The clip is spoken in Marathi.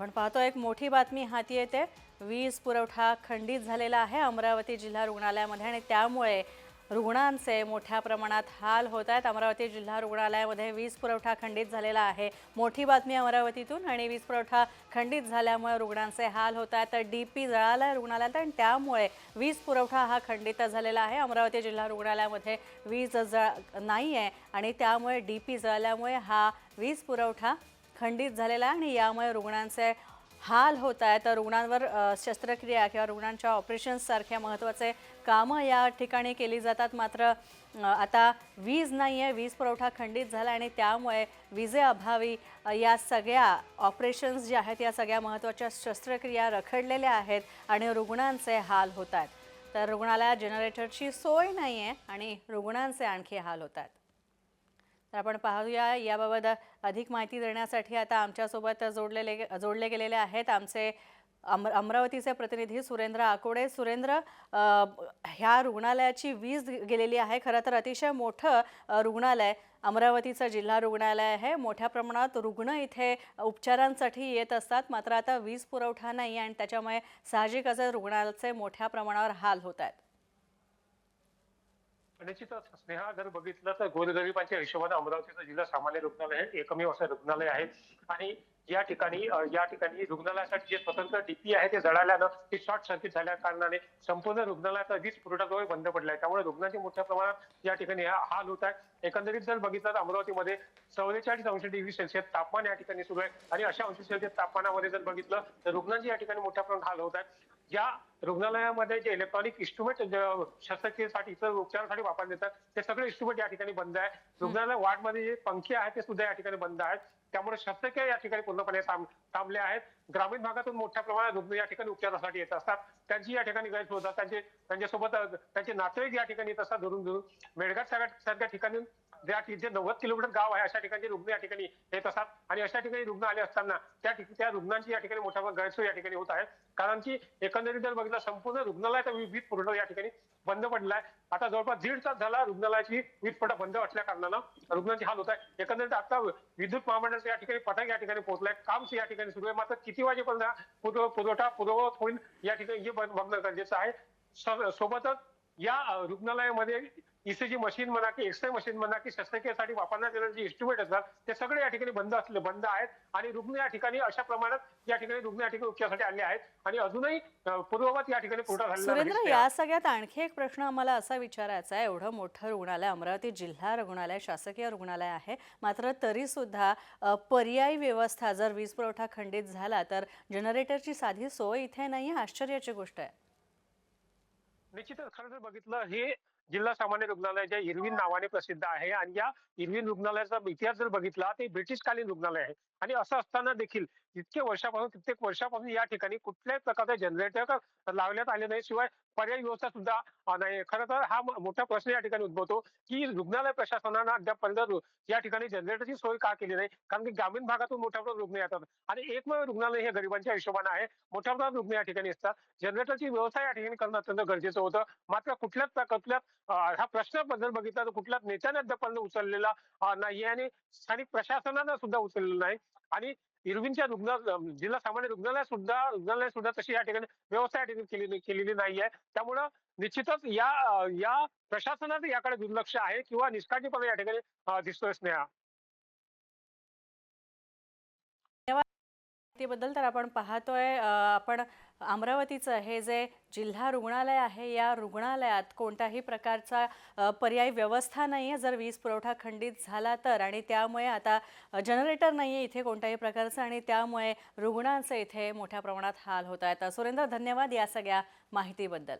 आपण पाहतो एक मोठी बातमी हाती येते. वीज पुरवठा खंडित झालेला आहे अमरावती जिल्हा रुग्णालयामध्ये आणि त्यामुळे रुग्णांचे मोठ्या प्रमाणात हाल होत आहेत. अमरावती जिल्हा रुग्णालयामध्ये वीज पुरवठा खंडित झालेला आहे. मोठी बातमी अमरावतीतून आणि वीज पुरवठा खंडित झाल्यामुळे रुग्णांचे हाल होत आहेत. तर डी पी जळाला आहे रुग्णालयात आणि त्यामुळे वीज पुरवठा हा खंडित झालेला आहे. अमरावती जिल्हा रुग्णालयामध्ये वीज जळ नाही आहे आणि त्यामुळे डी पी जळाल्यामुळे हा वीज पुरवठा खंडित झालेला आहे आणि यामुळे रुग्णांचे हाल होत आहेत. तर रुग्णांवर शस्त्रक्रिया किंवा रुग्णांच्या ऑपरेशन्ससारख्या महत्त्वाचे कामं या ठिकाणी केली जातात. मात्र आता वीज नाही आहे वीज पुरवठा खंडित झाला आणि त्यामुळे विजेअभावी या सगळ्या ऑपरेशन्स जे आहेत या सगळ्या महत्त्वाच्या शस्त्रक्रिया रखडलेल्या आहेत आणि रुग्णांचे हाल होत आहेत. तर रुग्णालयात जनरेटरची सोय नाही आहे आणि रुग्णांचे आणखी हाल होत आहेत. तर आपण पाहूया याबाबत अधिक माहिती देण्यासाठी आता आमच्यासोबत जोडलेले जोडले गेलेले आहेत आमचे अम अमरावतीचे प्रतिनिधी सुरेंद्र आकोडे. सुरेंद्र ह्या रुग्णालयाची वीज गेलेली आहे. खरं तर अतिशय मोठं रुग्णालय अमरावतीचं जिल्हा रुग्णालय आहे. मोठ्या प्रमाणात रुग्ण इथे उपचारांसाठी येत असतात. मात्र आता वीज पुरवठा नाही आणि त्याच्यामुळे साहजिकच रुग्णालयाचे मोठ्या प्रमाणावर हाल होत आहेत. निश्चितच स्नेहा जर बघितलं तर गोरगरिबांच्या हिशोबाने अमरावतीचं जिल्हा सामान्य रुग्णालय एकमेव असं रुग्णालय आहे. आणि या ठिकाणी या ठिकाणी रुग्णालयासाठी जे स्वतंत्र डीपी आहे ते जळाल्यानं ते शॉर्ट सर्किट झाल्या कारणाने संपूर्ण रुग्णालयाचा वीज पुरवठा जो आहे बंद पडलाय त्यामुळे रुग्णांची मोठ्या प्रमाणात या ठिकाणी हा- हाल होत आहे. एकंदरीत जर बघितलं तर अमरावतीमध्ये चौवेचाळीस अंश डिग्री सेल्सिअस तापमान या ठिकाणी सुरू आहे. आणि अशा अंश सेल्सिअस तापमानामध्ये जर बघितलं तर रुग्णांची या ठिकाणी मोठ्या प्रमाणात हाल होत आहेत या रुग्णालयामध्ये जे इलेक्ट्रॉनिक इन्स्ट्रुमेंट शस्त्रक्रियेसाठी इतर उपचारासाठी वापरले जातात ते सगळे इन्स्ट्रुमेंट या ठिकाणी बंद आहे रुग्णालय वार्डमध्ये जे पंखे आहेत ते सुद्धा या ठिकाणी बंद आहेत. त्यामुळे शस्त्रक्रिया या ठिकाणी पूर्णपणे थांब- थांबल्या आहेत. ग्रामीण भागातून मोठ्या प्रमाणात रुग्ण या ठिकाणी उपचारासाठी येत असतात. त्यांची या ठिकाणी गैरसोय होतात. त्यांचे त्यांच्यासोबत त्यांचे नातेवाईक या ठिकाणी येत असतात. धरून धरून. मेळघाट सारख्या ठिकाणी ज्या तीनशे नव्वद किलोमीटर गाव आहे अशा ठिकाणी रुग्ण या ठिकाणी येत असतात. आणि अशा ठिकाणी रुग्ण आले असताना त्या त्या रुग्णांची या ठिकाणी मोठ्या गैरसोय या ठिकाणी होत आहे. कारण की एकंदरीत जर बघितलं संपूर्ण रुग्णालयाचा वीज पुरवठा या ठिकाणी बंद पडलाय. आता जवळपास दीड तास झाला रुग्णालयाची वीज पुरवठा बंद असल्या कारणानं रुग्णांची हाल होत आहे. एकंदरीत आता विद्युत महामंडळाचं या ठिकाणी पथक या ठिकाणी पोहोचलंय. काम या ठिकाणी सुरू आहे. मात्र किती वाजेपर्यंत पुरवठा पूर्ववत होईल या ठिकाणी हे बघणं गरजेचं आहे. सोबतच या रुग्णालयामध्ये ईसीजी मशीन म्हणा की एक्सरे मशीन म्हणा की शस्त्रक्रियेसाठी वापरण्यात येणारे जे इन्स्ट्रुमेंट असतात ते सगळे या ठिकाणी बंद असले बंद आहेत. आणि रुग्ण या ठिकाणी अशा प्रमाणात या ठिकाणी रुग्ण या ठिकाणी उपचारासाठी आले आहेत. आणि अजूनही पूर्ववत या ठिकाणी पुरवठा नाही. या सगळ्यात आणखी एक प्रश्न आम्हाला असा विचारायचा आहे. एवढं मोठं रुग्णालय अमरावती जिल्हा रुग्णालय शासकीय रुग्णालय आहे. मात्र तरी सुद्धा पर्यायी व्यवस्था जर वीज पुरवठा खंडित झाला तर जनरेटरची साधी सोय इथे नाही आश्चर्याची गोष्ट आहे. निश्चितच. खरं जर बघितलं हे जिल्हा सामान्य रुग्णालय जे इरविन नावाने प्रसिद्ध आहे आणि या इरविन रुग्णालयाचा इतिहास जर बघितला ते ब्रिटिशकालीन रुग्णालय आहे. आणि असं असताना देखील इतके वर्षापासून कित्येक वर्षापासून या ठिकाणी कुठल्याही प्रकारचे जनरेटर लावण्यात आले नाही. शिवाय पर्यायी व्यवस्था सुद्धा नाही. खरं तर हा मोठा प्रश्न या ठिकाणी उद्भवतो की रुग्णालय प्रशासनानं अद्यापर्यंत या ठिकाणी जनरेटरची सोय का केली नाही? कारण की ग्रामीण भागातून मोठ्या प्रमाणात रुग्ण येतात. आणि एकमेव रुग्णालय हे गरिबांच्या हिशोबाने आहे. मोठ्या प्रमाणात रुग्ण या ठिकाणी असतात. जनरेटरची व्यवस्था या ठिकाणी करणं अत्यंत गरजेचं होतं. मात्र कुठल्याच कुठल्याच हा प्रश्नबद्दल बघितला तर कुठल्याच नेत्याने अद्यापर्यंत उचललेला नाही आणि स्थानिक प्रशासनानं सुद्धा उचललेलं नाही. आणि इरविनच्या रुग्ण जिल्हा सामान्य रुग्णालय सुद्धा रुग्णालय सुद्धा तशी या ठिकाणी व्यवस्था या ठिकाणी केलेली केलेली नाहीये. त्यामुळं निश्चितच या या प्रशासनाचं याकडे दुर्लक्ष आहे किंवा निष्काळजीपणा या ठिकाणी दिसतोय स्नेहा. बद्दल तर आपण पाहतोय. आपण अमरावतीचं हे जे जिल्हा रुग्णालय आहे. या रुग्णालयात कोणत्याही प्रकारचा पर्यायी व्यवस्था नाही आहे जर वीज पुरवठा खंडित झाला तर आणि त्यामुळे आता जनरेटर नाही आहे इथे कोणत्याही प्रकारचं आणि त्यामुळे रुग्णांचे इथे मोठ्या प्रमाणात हाल होत आहेत. सुरेंद्र धन्यवाद या सगळ्या माहितीबद्दल.